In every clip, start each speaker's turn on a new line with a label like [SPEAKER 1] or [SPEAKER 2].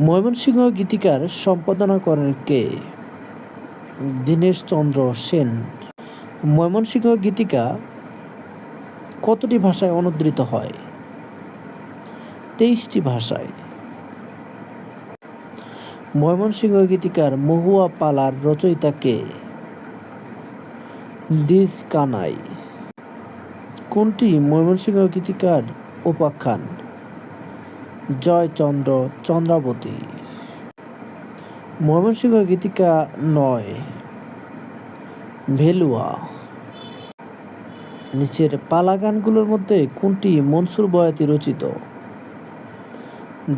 [SPEAKER 1] ময়মনসিংহ গীতিকার সম্পাদনা করেন কে? দীনেশ চন্দ্র সেন। ময়মনসিংহ গীতিকা কতটি ভাষায় অনুদ্রিত হয়? তেইশটি ভাষায়। ময়মনসিংহ গীতিকার মহুয়া পালার রচয়িতা কে? ডিস কানাই। কোনটি ময়মনসিংহ গীতিকার উপাখ্যান? জয়চন্দ্র চন্দ্রাবতী। ময়মনসিংহ গীতিকা নয়, ভেলুয়া। নিচের পালা গানগুলোর মধ্যে কোনটি মনসুর বয়াতি রচিত?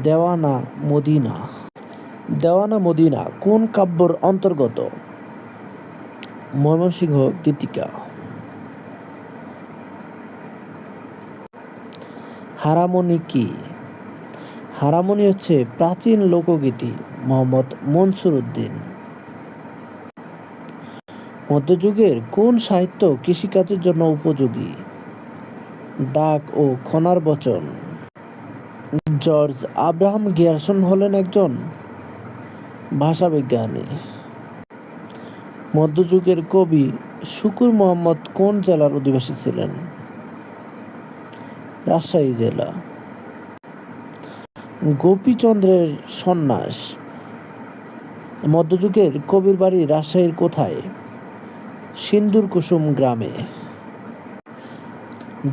[SPEAKER 1] দেওয়ানা মদিনা। দেওয়ানা মদিনা কোন কাব্যর অন্তর্গত? ময়মনসিংহ গীতিকা। হারামণি কি? হারামণি হচ্ছে প্রাচীন লোকগীতি, মোহাম্মদ মনসুর উদ্দিন। মধ্যযুগের কোন সাহিত্য কৃষিকাজের জন্য উপযোগী? ডাক ও খনার বচন। জর্জ আব্রাহাম গিয়ারসন হলেন একজন ভাষাবিজ্ঞানী। মধ্যযুগের কবি শুকুর মোহাম্মদ কোন জেলার অধিবাসী ছিলেন? রাজশাহী জেলা। গোপীচন্দ্রের সন্ন্যাস। মধ্যযুগের কবির বাড়ি রাজশাহীর কোথায়? সিন্দুর কুসুম গ্রামে।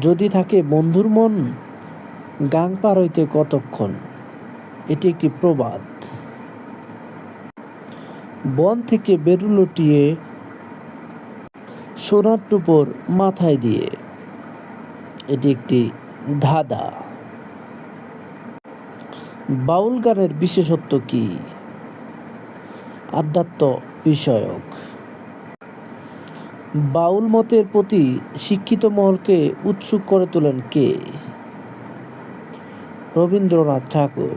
[SPEAKER 1] যদি থাকে বন্ধুর মন গাং পার হইতে কতক্ষণ? এটি একটি প্রবাদ। বন থেকে বেরুলটিয়ে সোনার টুপর মাথায় দিয়ে। এটি একটি ধাঁধা। বাউল গানের বিশেষত্ব কি? আধ্যাত্ম বিষয়ক। বাউল মতের প্রতি শিক্ষিত মহলকে উৎসুক করে তোলেন কে? রবীন্দ্রনাথ ঠাকুর।